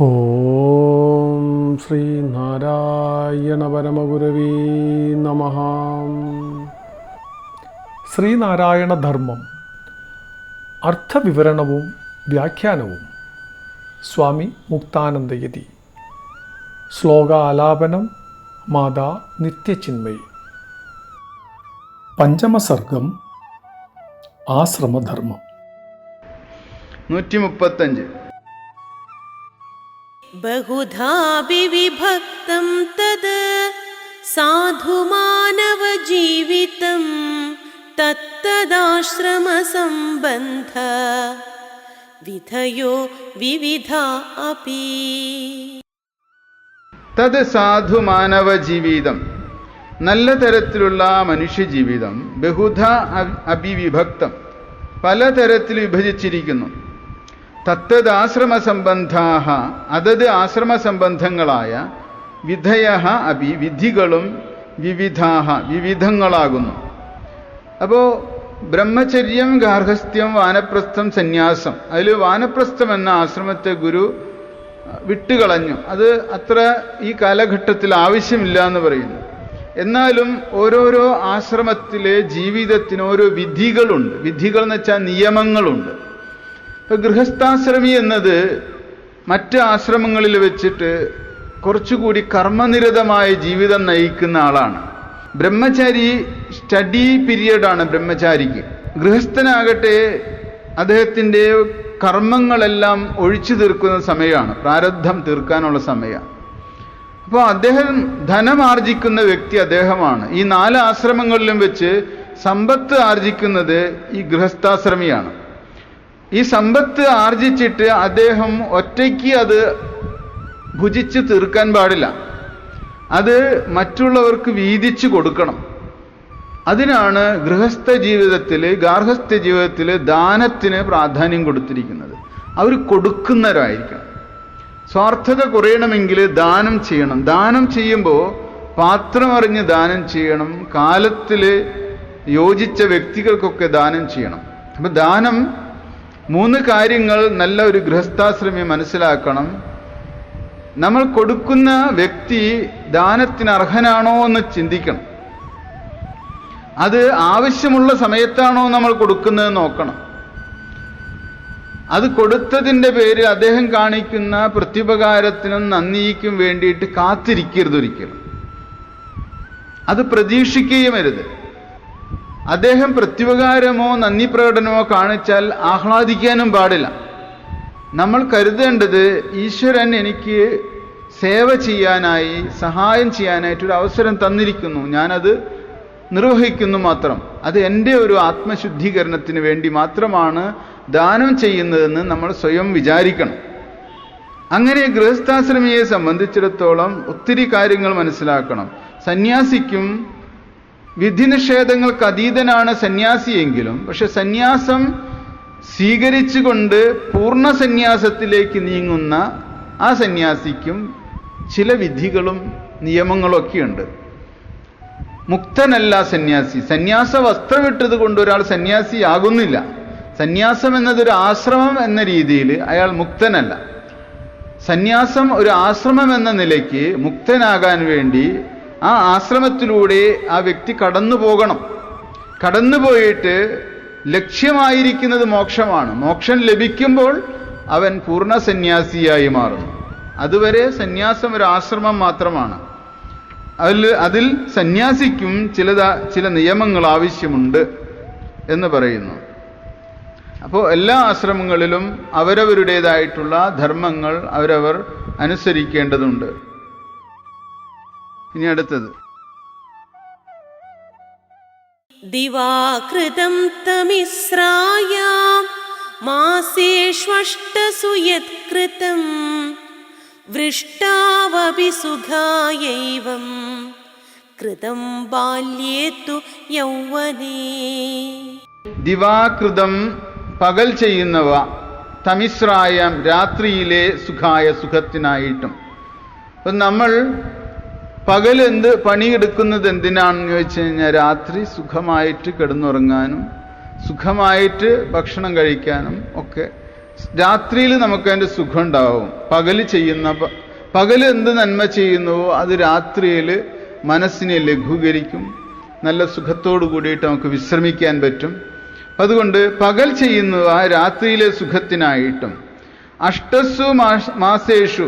ഓം ശ്രീ നാരായണ പരമഗുരവീ നമ. ശ്രീനാരായണ ധർമ്മം അർത്ഥവിവരണവും വ്യാഖ്യാനവും. സ്വാമി മുക്താനന്ദയതി. ശ്ലോകാലാപനം മാതാ നിത്യചിന്മയി. പഞ്ചമസർഗം ആശ്രമധർമ്മം. നൂറ്റി മുപ്പത്തഞ്ച് बहुधा विविभक्तं तद् साधुमानवजीवितं तत्तदाश्रमसम्बन्ध विधयो विविधा अपि തത് സാധു മാനവ ജീവിതം നല്ല തരത്തിലുള്ള മനുഷ്യജീവിതം ബഹുധ അ- അഭിവിഭക്തം പലതരത്തിൽ വിഭജിച്ചിരിക്കുന്നു തത്തത് ആശ്രമസംബന്ധാഹ അതത് ആശ്രമസംബന്ധങ്ങളായ വിധയ അഭി വിധികളും വിവിധാഹ വിവിധങ്ങളാകുന്നു. അപ്പോൾ ബ്രഹ്മചര്യം ഗാർഹസ്ഥ്യം വാനപ്രസ്ഥം സന്യാസം. അതിൽ വാനപ്രസ്ഥം എന്ന ആശ്രമത്തെ ഗുരു വിട്ടുകളഞ്ഞു. അത് അത്ര ഈ കാലഘട്ടത്തിൽ ആവശ്യമില്ല എന്ന് പറയുന്നു. എന്നാലും ഓരോരോ ആശ്രമത്തിലെ ജീവിതത്തിന് ഓരോ വിധികളുണ്ട്. വിധികൾ എന്ന് വെച്ചാൽ നിയമങ്ങളുണ്ട്. ഗൃഹസ്ഥാശ്രമി എന്നത് മറ്റ് ആശ്രമങ്ങളിൽ വെച്ചിട്ട് കുറച്ചുകൂടി കർമ്മനിരതമായ ജീവിതം നയിക്കുന്ന ആളാണ്. ബ്രഹ്മചാരി സ്റ്റഡി പീരിയഡാണ് ബ്രഹ്മചാരിക്ക്. ഗൃഹസ്ഥനാകട്ടെ അദ്ദേഹത്തിന്റെ കർമ്മങ്ങളെല്ലാം ഒഴിച്ചു തീർക്കുന്ന സമയമാണ് പ്രാരബ്ധം തീർക്കാനുള്ള സമയമാണ് അപ്പോൾ അദ്ദേഹം ധനം ആർജിക്കുന്ന വ്യക്തി അദ്ദേഹമാണ്. ഈ നാല് ആശ്രമങ്ങളിലും വെച്ച് സമ്പത്ത് ആർജിക്കുന്നത് ഈ ഗൃഹസ്ഥാശ്രമിയാണ്. ഈ സമ്പത്ത് ആർജിച്ചിട്ട് അദ്ദേഹം ഒറ്റയ്ക്ക് അത് ഭുജിച്ച് തീർക്കാൻ പാടില്ല. അത് മറ്റുള്ളവർക്ക് വീതിച്ചു കൊടുക്കണം. അതിനാണ് ഗൃഹസ്ഥ ജീവിതത്തിൽ ഗാർഹസ്ഥ ജീവിതത്തിൽ ദാനത്തിന് പ്രാധാന്യം കൊടുത്തിരിക്കുന്നത്. അവർ കൊടുക്കുന്നവരായിരിക്കണം. സ്വാർത്ഥത കുറയണമെങ്കിൽ ദാനം ചെയ്യണം. ദാനം ചെയ്യുമ്പോൾ പാത്രമറിഞ്ഞ് ദാനം ചെയ്യണം. കാലത്തിൽ യോജിച്ച വ്യക്തികൾക്കൊക്കെ ദാനം ചെയ്യണം. അപ്പം ദാനം മൂന്ന് കാര്യങ്ങൾ നല്ല ഒരു ഗൃഹസ്ഥാശ്രമി മനസ്സിലാക്കണം. നമ്മൾ കൊടുക്കുന്ന വ്യക്തി ദാനത്തിന് അർഹനാണോ എന്ന് ചിന്തിക്കണം. അത് ആവശ്യമുള്ള സമയത്താണോ നമ്മൾ കൊടുക്കുന്നത് നോക്കണം. അത് കൊടുത്തതിന്റെ പേരിൽ അദ്ദേഹം കാണിക്കുന്ന പ്രത്യുപകാരത്തിനും നന്ദിക്കും വേണ്ടിയിട്ട് കാത്തിരിക്കരുത് ഒരിക്കലും. അത് പ്രതീക്ഷിക്കുകയുമരുത് അദ്ദേഹം പ്രത്യുപകാരമോ നന്ദി പ്രകടനമോ കാണിച്ചാൽ ആഹ്ലാദിക്കാനും പാടില്ല. നമ്മൾ കരുതേണ്ടത് ഈശ്വരൻ എനിക്ക് സേവ ചെയ്യാനായി സഹായം ചെയ്യാനായിട്ടൊരു അവസരം തന്നിരിക്കുന്നു. ഞാനത് നിർവഹിക്കുന്നു മാത്രം. അത് എന്റെ ഒരു ആത്മശുദ്ധീകരണത്തിന് വേണ്ടി മാത്രമാണ് ദാനം ചെയ്യുന്നതെന്ന് നമ്മൾ സ്വയം വിചാരിക്കണം. അങ്ങനെ ഗൃഹസ്ഥാശ്രമിയെ സംബന്ധിച്ചിടത്തോളം ഒത്തിരി കാര്യങ്ങൾ മനസ്സിലാക്കണം. സന്യാസിക്കും വിധിനിഷേധങ്ങൾക്ക് അതീതനാണ് സന്യാസിയെങ്കിലും പക്ഷെ സന്യാസം സ്വീകരിച്ചുകൊണ്ട് പൂർണ സന്യാസത്തിലേക്ക് നീങ്ങുന്ന ആ സന്യാസിക്കും ചില വിധികളും നിയമങ്ങളൊക്കെയുണ്ട്. മുക്തനല്ല സന്യാസി. സന്യാസ വസ്ത്രമിട്ടത് കൊണ്ട് ഒരാൾ സന്യാസിയാകുന്നില്ല സന്യാസം എന്നതൊരു ആശ്രമം എന്ന രീതിയിൽ അയാൾ മുക്തനല്ല. സന്യാസം ഒരു ആശ്രമം എന്ന നിലയ്ക്ക് മുക്തനാകാൻ വേണ്ടി ആ ആശ്രമത്തിലൂടെ ആ വ്യക്തി കടന്നു പോകണം. കടന്നു പോയിട്ട് ലക്ഷ്യമായിരിക്കുന്നത് മോക്ഷമാണ്. മോക്ഷം ലഭിക്കുമ്പോൾ അവൻ പൂർണ സന്യാസിയായി മാറുന്നു. അതുവരെ സന്യാസം ഒരു ആശ്രമം മാത്രമാണ്. അതിൽ അതിൽ സന്യാസിക്കും ചില ചില നിയമങ്ങൾ ആവശ്യമുണ്ട് എന്ന് പറയുന്നു. അപ്പോൾ എല്ലാ ആശ്രമങ്ങളിലും അവരവരുടേതായിട്ടുള്ള ധർമ്മങ്ങൾ അവരവർ അനുസരിക്കേണ്ടതുണ്ട്. ഇനി അടുത്തത്. ദിവാകൃതം തമിസ്രായാം മാസേഷ്വഷ്ടസു യത്കൃതം വൃഷ്ടാവപി സുഖായൈവം കൃതം ബാല്യേത്തു യൗവനേ. ദിവാകൃതം പകൽ ചെയ്യുന്നവ തമിശ്രായം രാത്രിയിലെ സുഖായ സുഖത്തിനായിട്ടും. അപ്പം നമ്മൾ പകൽ എന്ത് പണിയെടുക്കുന്നത് എന്തിനാണെന്ന് ചോദിച്ചു കഴിഞ്ഞാൽ രാത്രി സുഖമായിട്ട് കിടന്നുറങ്ങാനും സുഖമായിട്ട് ഭക്ഷണം കഴിക്കാനും ഒക്കെ രാത്രിയിൽ നമുക്ക് അതിന്റെ സുഖം ഉണ്ടാവും പകൽ ചെയ്യുന്ന പകൽ എന്ത് നന്മ ചെയ്യുന്നുവോ അത് രാത്രിയിൽ മനസ്സിനെ ലഘൂകരിക്കും നല്ല സുഖത്തോടു കൂടിയിട്ട് നമുക്ക് വിശ്രമിക്കാൻ പറ്റും. അതുകൊണ്ട് പകൽ ചെയ്യുന്നവ രാത്രിയിലെ സുഖത്തിനായിട്ടും. അഷ്ടസു മാസ മാസേഷു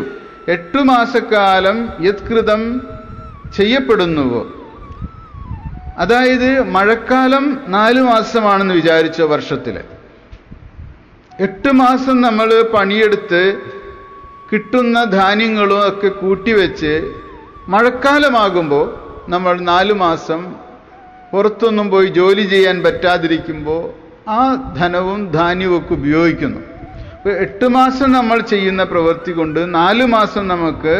എട്ടു മാസക്കാലം യത്കൃതം ചെയ്യപ്പെടുന്നുവോ? അതായത് മഴക്കാലം നാല് മാസമാണെന്ന് വിചാരിച്ച വർഷത്തിൽ എട്ട് മാസം നമ്മൾ പണിയെടുത്ത് കിട്ടുന്ന ധാന്യങ്ങളും ഒക്കെ കൂട്ടിവെച്ച് മഴക്കാലമാകുമ്പോൾ നമ്മൾ നാല് മാസം പുറത്തൊന്നും പോയി ജോലി ചെയ്യാൻ പറ്റാതിരിക്കുമ്പോൾ ആ ധനവും ധാന്യവും ഒക്കെ ഉപയോഗിക്കുന്നു. അപ്പോൾ എട്ട് മാസം നമ്മൾ ചെയ്യുന്ന പ്രവൃത്തി കൊണ്ട് നാല് മാസം നമുക്ക്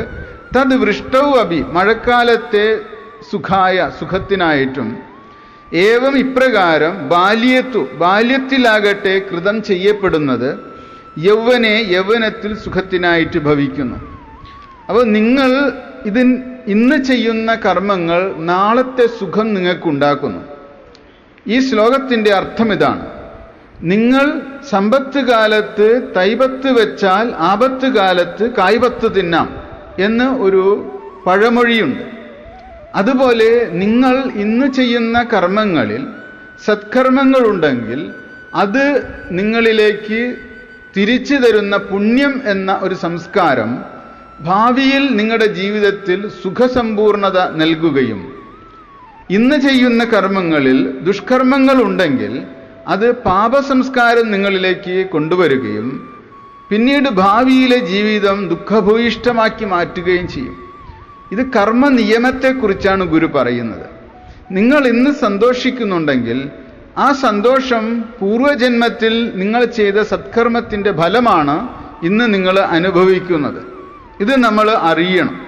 തത് വൃഷ്ടവും അഭി. മഴക്കാലത്തെ സുഖായ സുഖത്തിനായിട്ടും. ഏവം ഇപ്രകാരം ബാല്യത്തു ബാല്യത്തിലാകട്ടെ കൃതം ചെയ്യപ്പെടുന്നത് യൗവനെ യൗവനത്തിൽ സുഖത്തിനായിട്ട് ഭവിക്കുന്നു. അപ്പോൾ നിങ്ങൾ ഇതിൻ ഇന്ന് ചെയ്യുന്ന കർമ്മങ്ങൾ നാളത്തെ സുഖം നിങ്ങൾക്കുണ്ടാക്കുന്നു. ഈ ശ്ലോകത്തിന്റെ അർത്ഥം ഇതാണ്. നിങ്ങൾ സമ്പത്ത് കാലത്ത് തൈപത്ത് വെച്ചാൽ ആപത്ത് കാലത്ത് കായ്പത്ത് തിന്നാം. എന്ന് ഒരു പഴമൊഴിയുണ്ട്. അതുപോലെ നിങ്ങൾ ഇന്ന് ചെയ്യുന്ന കർമ്മങ്ങളിൽ സത്കർമ്മങ്ങളുണ്ടെങ്കിൽ അത് നിങ്ങളിലേക്ക് തിരിച്ചു തരുന്ന പുണ്യം എന്ന ഒരു സംസ്കാരം ഭാവിയിൽ നിങ്ങളുടെ ജീവിതത്തിൽ സുഖസമ്പൂർണത നൽകുകയും ഇന്ന് ചെയ്യുന്ന കർമ്മങ്ങളിൽ ദുഷ്കർമ്മങ്ങൾ ഉണ്ടെങ്കിൽ അത് പാപസംസ്കാരം നിങ്ങളിലേക്ക് കൊണ്ടുവരികയും പിന്നീട് ഭാവിയിലെ ജീവിതം ദുഃഖഭൂയിഷ്ടമാക്കി മാറ്റുകയും ചെയ്യും. ഇത് കർമ്മ നിയമത്തെക്കുറിച്ചാണ് ഗുരു പറയുന്നത്. നിങ്ങൾ ഇന്ന് സന്തോഷിക്കുന്നുണ്ടെങ്കിൽ ആ സന്തോഷം പൂർവജന്മത്തിൽ നിങ്ങൾ ചെയ്ത സത്കർമ്മത്തിന്റെ ഫലമാണ് ഇന്ന് നിങ്ങൾ അനുഭവിക്കുന്നത്. ഇത് നമ്മൾ അറിയണം.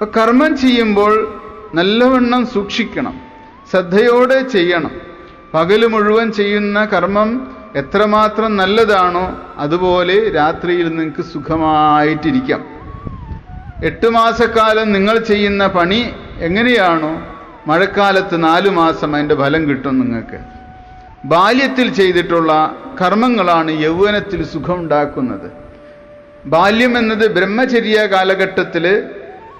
അപ്പൊ കർമ്മം ചെയ്യുമ്പോൾ നല്ലവണ്ണം സൂക്ഷിക്കണം. ശ്രദ്ധയോടെ ചെയ്യണം. പകൽ മുഴുവൻ ചെയ്യുന്ന കർമ്മം എത്രമാത്രം നല്ലതാണോ അതുപോലെ രാത്രിയിൽ നിങ്ങൾക്ക് സുഖമായിട്ടിരിക്കാം. എട്ട് മാസക്കാലം നിങ്ങൾ ചെയ്യുന്ന പണി എങ്ങനെയാണോ മഴക്കാലത്ത് നാലു മാസം അതിന്റെ ഫലം കിട്ടും നിങ്ങൾക്ക്. ബാല്യത്തിൽ ചെയ്തിട്ടുള്ള കർമ്മങ്ങളാണ് യൗവനത്തിൽ സുഖമുണ്ടാക്കുന്നത്. ബാല്യം എന്നത് ബ്രഹ്മചര്യ കാലഘട്ടത്തിൽ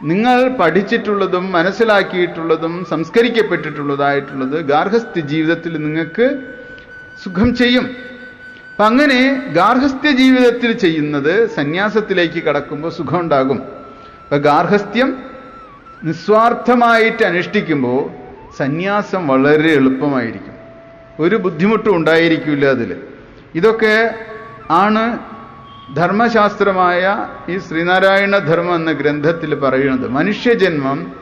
നിങ്ങൾ പഠിച്ചിട്ടുള്ളതും മനസ്സിലാക്കിയിട്ടുള്ളതും സംസ്കരിക്കപ്പെട്ടിട്ടുള്ളതായിട്ടുള്ളത് ഗാർഹസ്ഥ്യ ജീവിതത്തിൽ നിങ്ങൾക്ക് സുഖം ചെയ്യും. അപ്പം അങ്ങനെ ഗാർഹസ്ഥ്യ ജീവിതത്തിൽ ചെയ്യുന്നത് സന്യാസത്തിലേക്ക് കടക്കുമ്പോൾ സുഖമുണ്ടാകും. അപ്പം ഗാർഹസ്ഥ്യം നിസ്വാർത്ഥമായിട്ട് അനുഷ്ഠിക്കുമ്പോൾ സന്യാസം വളരെ എളുപ്പമായിരിക്കും. ഒരു ബുദ്ധിമുട്ടും ഉണ്ടായിരിക്കില്ല അതിൽ ഇതൊക്കെ ആണ് ധർമ്മശാസ്ത്രമായ ഈ ശ്രീനാരായണ ധർമ്മം എന്ന ഗ്രന്ഥത്തിൽ പറയുന്നത്. മനുഷ്യജന്മം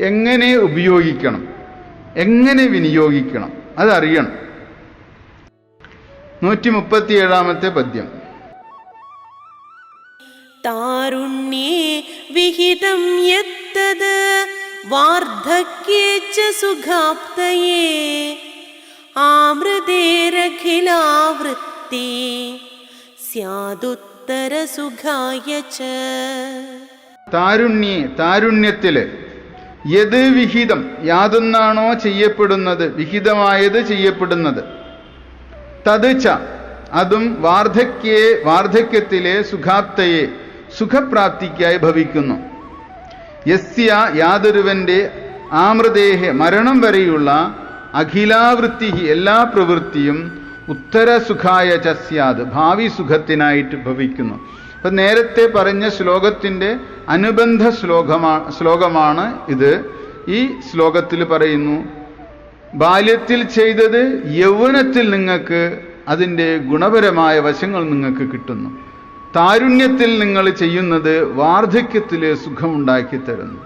എങ്ങനെ ഉപയോഗിക്കണം? എങ്ങനെ വിനിയോഗിക്കണം? അതറിയണം. നൂറ്റി മുപ്പത്തി ഏഴാമത്തെ പദ്യം. താരുണ്യേ വിഹിതം യത്തത് വാർദ്ധക്യേച്ച സുഖാപ്തയേ. ആമൃതേരഖിലാവൃത്തി സ്യാദുത്തര സുഖായ താരുണ്യേ താരുണ്യത്തിൽ യത് വിഹിതം യാതൊന്നാണോ ചെയ്യപ്പെടുന്നത്? വിഹിതമായത് ചെയ്യപ്പെടുന്നത്? തത് ച അതും വാർദ്ധക്യെ വാർദ്ധക്യത്തിലെ സുഖാപ്തയെ സുഖപ്രാപ്തിക്കായി ഭവിക്കുന്നു. യസ്യ യാതൊരുവന്റെ ആമൃതേഹ മരണം വരെയുള്ള അഖിലാവൃത്തി എല്ലാ പ്രവൃത്തിയും ഉത്തരസുഖായ ചസ്യാത് ഭാവി സുഖത്തിനായിട്ട് ഭവിക്കുന്നു. അപ്പം നേരത്തെ പറഞ്ഞ ശ്ലോകത്തിന്റെ അനുബന്ധ ശ്ലോകമാ ശ്ലോകമാണ് ഇത്. ഈ ശ്ലോകത്തിൽ പറയുന്നു ബാല്യത്തിൽ ചെയ്തത് യൗവനത്തിൽ നിങ്ങൾക്ക് അതിന്റെ ഗുണപരമായ വശങ്ങൾ നിങ്ങൾക്ക് കിട്ടുന്നു. താരുണ്യത്തിൽ നിങ്ങൾ ചെയ്യുന്നത് വാർദ്ധക്യത്തിൽ സുഖമുണ്ടാക്കി തരുന്നു.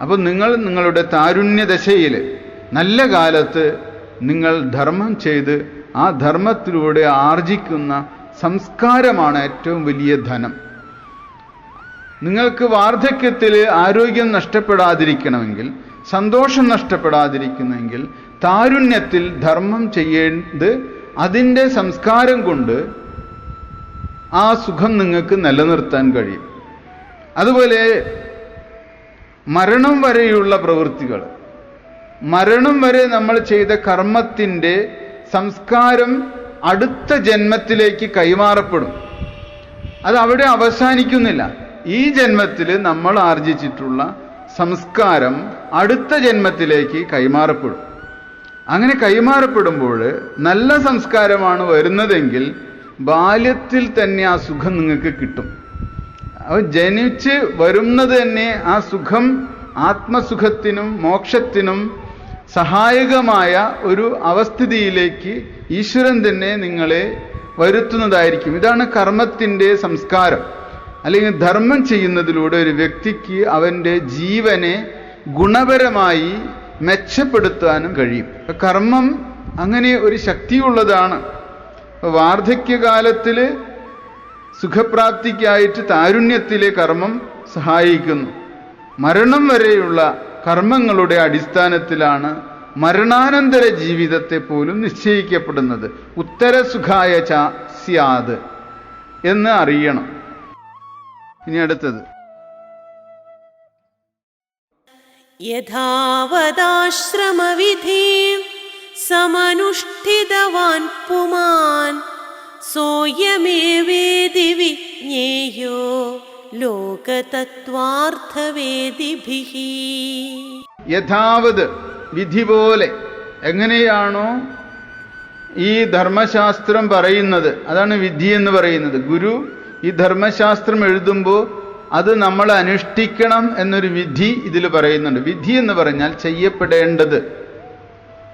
അപ്പോൾ നിങ്ങൾ നിങ്ങളുടെ താരുണ്യദശയിൽ നല്ല കാലത്ത് നിങ്ങൾ ധർമ്മം ചെയ്ത് ആ ധർമ്മത്തിലൂടെ ആർജിക്കുന്ന സംസ്കാരമാണ് ഏറ്റവും വലിയ ധനം. നിങ്ങൾക്ക് വാർദ്ധക്യത്തിൽ ആരോഗ്യം നഷ്ടപ്പെടാതിരിക്കണമെങ്കിൽ സന്തോഷം നഷ്ടപ്പെടാതിരിക്കണമെങ്കിൽ താരുണ്യത്തിൽ ധർമ്മം ചെയ്യേണ്ടത് അതിന്റെ സംസ്കാരം കൊണ്ട് ആ സുഖം നിങ്ങൾക്ക് നിലനിർത്താൻ കഴിയും. അതുപോലെ മരണം വരെയുള്ള പ്രവൃത്തികൾ. മരണം വരെ നമ്മൾ ചെയ്ത കർമ്മത്തിന്റെ സംസ്കാരം അടുത്ത ജന്മത്തിലേക്ക് കൈമാറപ്പെടും. അത് അവിടെ അവസാനിക്കുന്നില്ല. ഈ ജന്മത്തിൽ നമ്മൾ ആർജിച്ചിട്ടുള്ള സംസ്കാരം അടുത്ത ജന്മത്തിലേക്ക് കൈമാറപ്പെടും. അങ്ങനെ കൈമാറപ്പെടുമ്പോൾ നല്ല സംസ്കാരമാണ് വരുന്നതെങ്കിൽ ബാല്യത്തിൽ തന്നെ ആ സുഖം നിങ്ങൾക്ക് കിട്ടും. അവ ജനിച്ച് വരുന്നത് തന്നെ ആ സുഖം ആത്മസുഖത്തിനും മോക്ഷത്തിനും സഹായകമായ ഒരു അവസ്ഥിതിയിലേക്ക് ഈശ്വരൻ തന്നെ നിങ്ങളെ വരുത്തുന്നതായിരിക്കും. ഇതാണ് കർമ്മത്തിന്റെ സംസ്കാരം. അല്ലെങ്കിൽ ധർമ്മം ചെയ്യുന്നതിലൂടെ ഒരു വ്യക്തിക്ക് അവന്റെ ജീവനെ ഗുണപരമായി മെച്ചപ്പെടുത്താനും കഴിയും. കർമ്മം അങ്ങനെ ഒരു ശക്തിയുള്ളതാണ്. വാർദ്ധക്യകാലത്തിൽ സുഖപ്രാപ്തിക്കായിട്ട് താരുണ്യത്തിലെ കർമ്മം സഹായിക്കുന്നു. മരണം വരെയുള്ള കർമ്മങ്ങളുടെ അടിസ്ഥാനത്തിലാണ് മരണാനന്തര ജീവിതത്തെ പോലും നിശ്ചയിക്കപ്പെടുന്നത്. ഉത്തരസുഖായ ച സ്യാത് എന്ന് അറിയണം. ഇനി അടുത്തത്. यथावदाश्रमविधिं समनुष्ठितवान् पुमान् सोऽयमेवेदि विज्ञेयो लोकतत्त्वार्थवेदिभिः യഥാവത് വിധി പോലെ എങ്ങനെയാണോ ഈ ധർമ്മശാസ്ത്രം പറയുന്നത് അതാണ് വിധി എന്ന് പറയുന്നത് ഗുരു ഈ ധർമ്മശാസ്ത്രം എഴുതുമ്പോൾ അത് നമ്മൾ അനുഷ്ഠിക്കണം എന്നൊരു വിധി ഇതിൽ പറയുന്നുണ്ട്. വിധി എന്ന് പറഞ്ഞാൽ ചെയ്യപ്പെടേണ്ടത്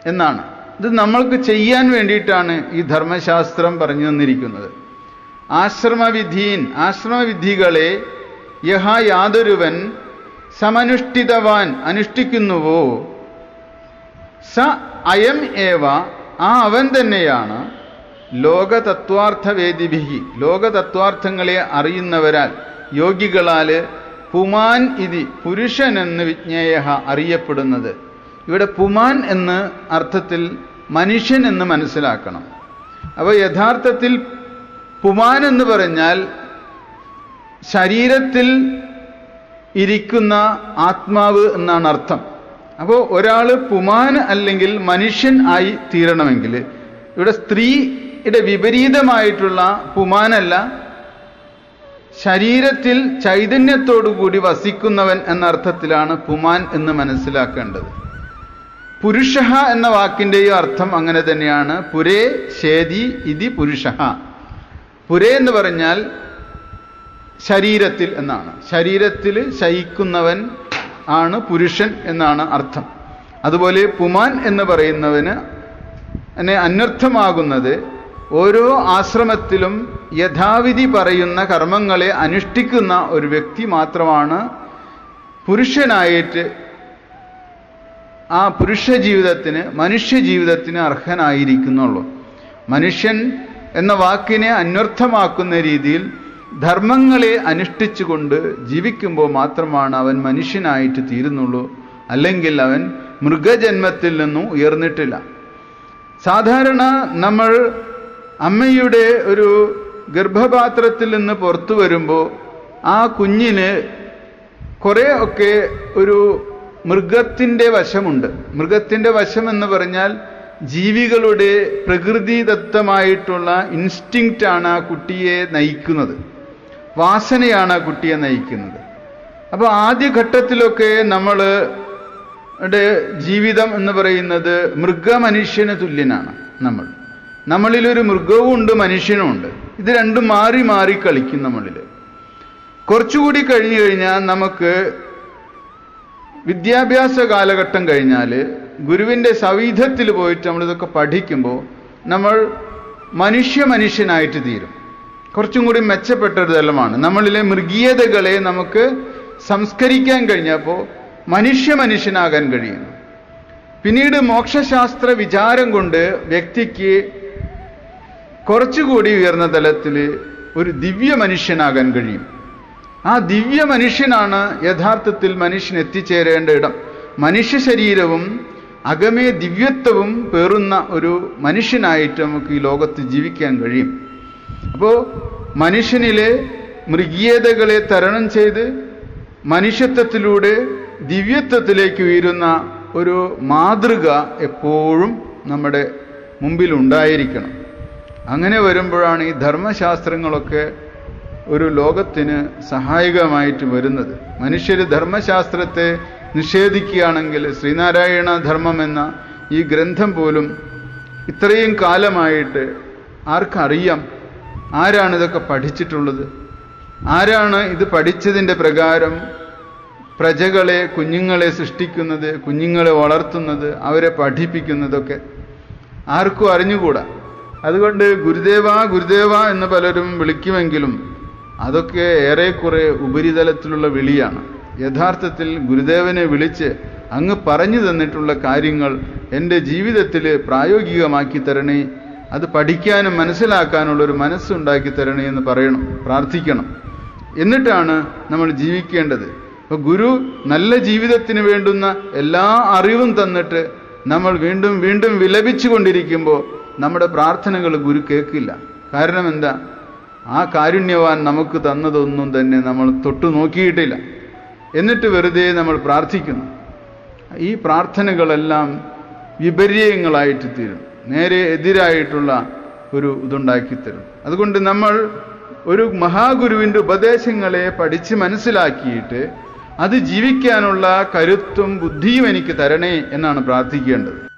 എന്നാണ്. ഇത് നമ്മൾക്ക് ചെയ്യാൻ വേണ്ടിയിട്ടാണ് ഈ ധർമ്മശാസ്ത്രം പറഞ്ഞു തന്നിരിക്കുന്നത്. ആശ്രമവിധീൻ ആശ്രമവിധികളെ യഹ യാതൊരുവൻ സമനുഷ്ഠിതവാൻ അനുഷ്ഠിക്കുന്നുവോ? സ അയം ഏവ ആ അവൻ തന്നെയാണ് ലോകതത്വാർത്ഥവേദിഭി ലോകതത്വാർത്ഥങ്ങളെ അറിയുന്നവരാൽ. യോഗികളാൽ പുമാൻ ഇതി പുരുഷൻ എന്ന് വിജ്ഞേയ അറിയപ്പെടുന്നത്. ഇവിടെ പുമാൻ എന്ന് അർത്ഥത്തിൽ മനുഷ്യൻ എന്ന് മനസ്സിലാക്കണം. അപ്പോൾ യഥാർത്ഥത്തിൽ പുമാൻ എന്ന് പറഞ്ഞാൽ ശരീരത്തിൽ ഇരിക്കുന്ന ആത്മാവ് എന്നാണ് അർത്ഥം. അപ്പോൾ ഒരാൾ പുമാൻ അല്ലെങ്കിൽ മനുഷ്യൻ ആയി തീരണമെങ്കിൽ ഇവിടെ സ്ത്രീയുടെ വിപരീതമായിട്ടുള്ള പുമാനല്ല ശരീരത്തിൽ ചൈതന്യത്തോടുകൂടി വസിക്കുന്നവൻ എന്ന അർത്ഥത്തിലാണ് പുമാൻ എന്ന് മനസ്സിലാക്കേണ്ടത്. പുരുഷ എന്ന വാക്കിന്റെയും അർത്ഥം അങ്ങനെ തന്നെയാണ്. പുരേ ശേതി ഇതി പുരുഷ പുരേ എന്ന് പറഞ്ഞാൽ ശരീരത്തിൽ എന്നാണ്. ശരീരത്തിൽ ശയിക്കുന്നവൻ ആണ് പുരുഷൻ എന്നാണ് അർത്ഥം. അതുപോലെ പുമാൻ എന്ന് പറയുന്നവന് അന്വർത്ഥമാകുന്നത് ഓരോ ആശ്രമത്തിലും യഥാവിധി പറയുന്ന കർമ്മങ്ങളെ അനുഷ്ഠിക്കുന്ന ഒരു വ്യക്തി മാത്രമാണ് പുരുഷനായിട്ട് ആ പുരുഷ ജീവിതത്തിന് മനുഷ്യ ജീവിതത്തിന് അർഹനായിരിക്കുന്നുള്ളൂ. മനുഷ്യൻ എന്ന വാക്കിനെ അന്വർത്ഥമാക്കുന്ന രീതിയിൽ ധർമ്മങ്ങളെ അനുഷ്ഠിച്ചുകൊണ്ട് ജീവിക്കുമ്പോൾ മാത്രമാണ് അവൻ മനുഷ്യനായിട്ട് തീരുന്നുള്ളൂ. അല്ലെങ്കിൽ അവൻ മൃഗജന്മത്തിൽ നിന്നും ഉയർന്നിട്ടില്ല. സാധാരണ നമ്മൾ അമ്മയുടെ ഒരു ഗർഭപാത്രത്തിൽ നിന്ന് പുറത്തു വരുമ്പോൾ ആ കുഞ്ഞിന് കുറേ ഒക്കെ ഒരു മൃഗത്തിന്റെ വശമുണ്ട്. മൃഗത്തിന്റെ വശം എന്ന് പറഞ്ഞാൽ ജീവികളുടെ പ്രകൃതിദത്തമായിട്ടുള്ള ഇൻസ്റ്റിങ്ക്റ്റാണ് ആ കുട്ടിയെ നയിക്കുന്നത്. വാസനയാണ് ആ കുട്ടിയെ നയിക്കുന്നത്. അപ്പോൾ ആദ്യഘട്ടത്തിലൊക്കെ നമ്മൾ ജീവിതം എന്ന് പറയുന്നത് മൃഗമനുഷ്യന് തുല്യനാണ് നമ്മൾ. നമ്മളിലൊരു മൃഗവും ഉണ്ട് മനുഷ്യനും ഉണ്ട് ഇത് രണ്ടും മാറി മാറി കളിക്കും നമ്മളിൽ കുറച്ചുകൂടി കഴിഞ്ഞു കഴിഞ്ഞാൽ നമുക്ക് വിദ്യാഭ്യാസ കാലഘട്ടം കഴിഞ്ഞാൽ ഗുരുവിന്റെ സവിധത്തിൽ പോയിട്ട് നമ്മളിതൊക്കെ പഠിക്കുമ്പോൾ നമ്മൾ മനുഷ്യ മനുഷ്യനായിട്ട് തീരും. കുറച്ചും കൂടി മെച്ചപ്പെട്ട ഒരു തലമാണ്. നമ്മളിലെ മൃഗീയതകളെ നമുക്ക് സംസ്കരിക്കാൻ കഴിഞ്ഞപ്പോൾ മനുഷ്യ മനുഷ്യനാകാൻ കഴിയുന്നു. പിന്നീട് മോക്ഷശാസ്ത്ര വിചാരം കൊണ്ട് വ്യക്തിക്ക് കുറച്ചുകൂടി ഉയർന്ന തലത്തിൽ ഒരു ദിവ്യ മനുഷ്യനാകാൻ കഴിയും. ആ ദിവ്യ മനുഷ്യനാണ് യഥാർത്ഥത്തിൽ മനുഷ്യൻ എത്തിച്ചേരേണ്ട ഇടം. മനുഷ്യ ശരീരവും അകമേ ദിവ്യത്വവും പേറുന്ന ഒരു മനുഷ്യനായിട്ട് നമുക്ക് ഈ ലോകത്ത് ജീവിക്കാൻ കഴിയും. അപ്പോൾ മനുഷ്യനിലെ മൃഗീയതകളെ തരണം ചെയ്ത് മനുഷ്യത്വത്തിലൂടെ ദിവ്യത്വത്തിലേക്ക് ഉയരുന്ന ഒരു മാതൃക എപ്പോഴും നമ്മുടെ മുമ്പിൽ ഉണ്ടായിരിക്കണം. അങ്ങനെ വരുമ്പോഴാണ് ഈ ധർമ്മശാസ്ത്രങ്ങളൊക്കെ ഒരു ലോകത്തിന് സഹായകമായിട്ട് വരുന്നത്. മനുഷ്യർ ധർമ്മശാസ്ത്രത്തെ നിഷേധിക്കുകയാണെങ്കിൽ ശ്രീനാരായണ ധർമ്മം എന്ന ഈ ഗ്രന്ഥം പോലും ഇത്രയും കാലമായിട്ട് ആർക്കറിയാം? ആരാണ് ഇതൊക്കെ പഠിച്ചിട്ടുള്ളത്? ആരാണ് ഇത് പഠിച്ചതിന്റെ പ്രകാരം പ്രജകളെ കുഞ്ഞുങ്ങളെ സൃഷ്ടിക്കുന്നത് കുഞ്ഞുങ്ങളെ വളർത്തുന്നത് അവരെ പഠിപ്പിക്കുന്നതൊക്കെ? ആർക്കും അറിഞ്ഞുകൂടാ. അതുകൊണ്ട് ഗുരുദേവ ഗുരുദേവ എന്ന് പലരും വിളിക്കുമെങ്കിലും അതൊക്കെ ഏറെക്കുറെ ഉപരിതലത്തിലുള്ള വിളിയാണ്. യഥാർത്ഥത്തിൽ ഗുരുദേവനെ വിളിച്ച് അങ്ങ് പറഞ്ഞു തന്നിട്ടുള്ള കാര്യങ്ങൾ എന്റെ ജീവിതത്തിൽ പ്രായോഗികമാക്കി തരണേ അത് പഠിക്കാനും മനസ്സിലാക്കാനുള്ള ഒരു മനസ്സുണ്ടാക്കി തരണേ എന്ന് പറയണം പ്രാർത്ഥിക്കണം. എന്നിട്ടാണ് നമ്മൾ ജീവിക്കേണ്ടത്. അപ്പോൾ ഗുരു നല്ല ജീവിതത്തിന് വേണ്ടുന്ന എല്ലാ അറിവും തന്നിട്ട് നമ്മൾ വീണ്ടും വീണ്ടും വിലപിച്ചു കൊണ്ടിരിക്കുമ്പോൾ നമ്മുടെ പ്രാർത്ഥനകൾ ഗുരു കേൾക്കില്ല. കാരണം എന്താ? ആ കാരുണ്യവാൻ നമുക്ക് തന്നതൊന്നും തന്നെ നമ്മൾ തൊട്ടു നോക്കിയിട്ടില്ല. എന്നിട്ട് വെറുതെ നമ്മൾ പ്രാർത്ഥിക്കുന്നു. ഈ പ്രാർത്ഥനകളെല്ലാം വിപര്യങ്ങളായിട്ട് തീരും. നേരെ എതിരായിട്ടുള്ള ഒരു ഇതുണ്ടാക്കി തരും. അതുകൊണ്ട് നമ്മൾ ഒരു മഹാഗുരുവിന്റെ ഉപദേശങ്ങളെ പഠിച്ച് മനസ്സിലാക്കിയിട്ട് അത് ജീവിക്കാനുള്ള കരുത്തും ബുദ്ധിയും എനിക്ക് തരണേ എന്നാണ് പ്രാർത്ഥിക്കേണ്ടത്.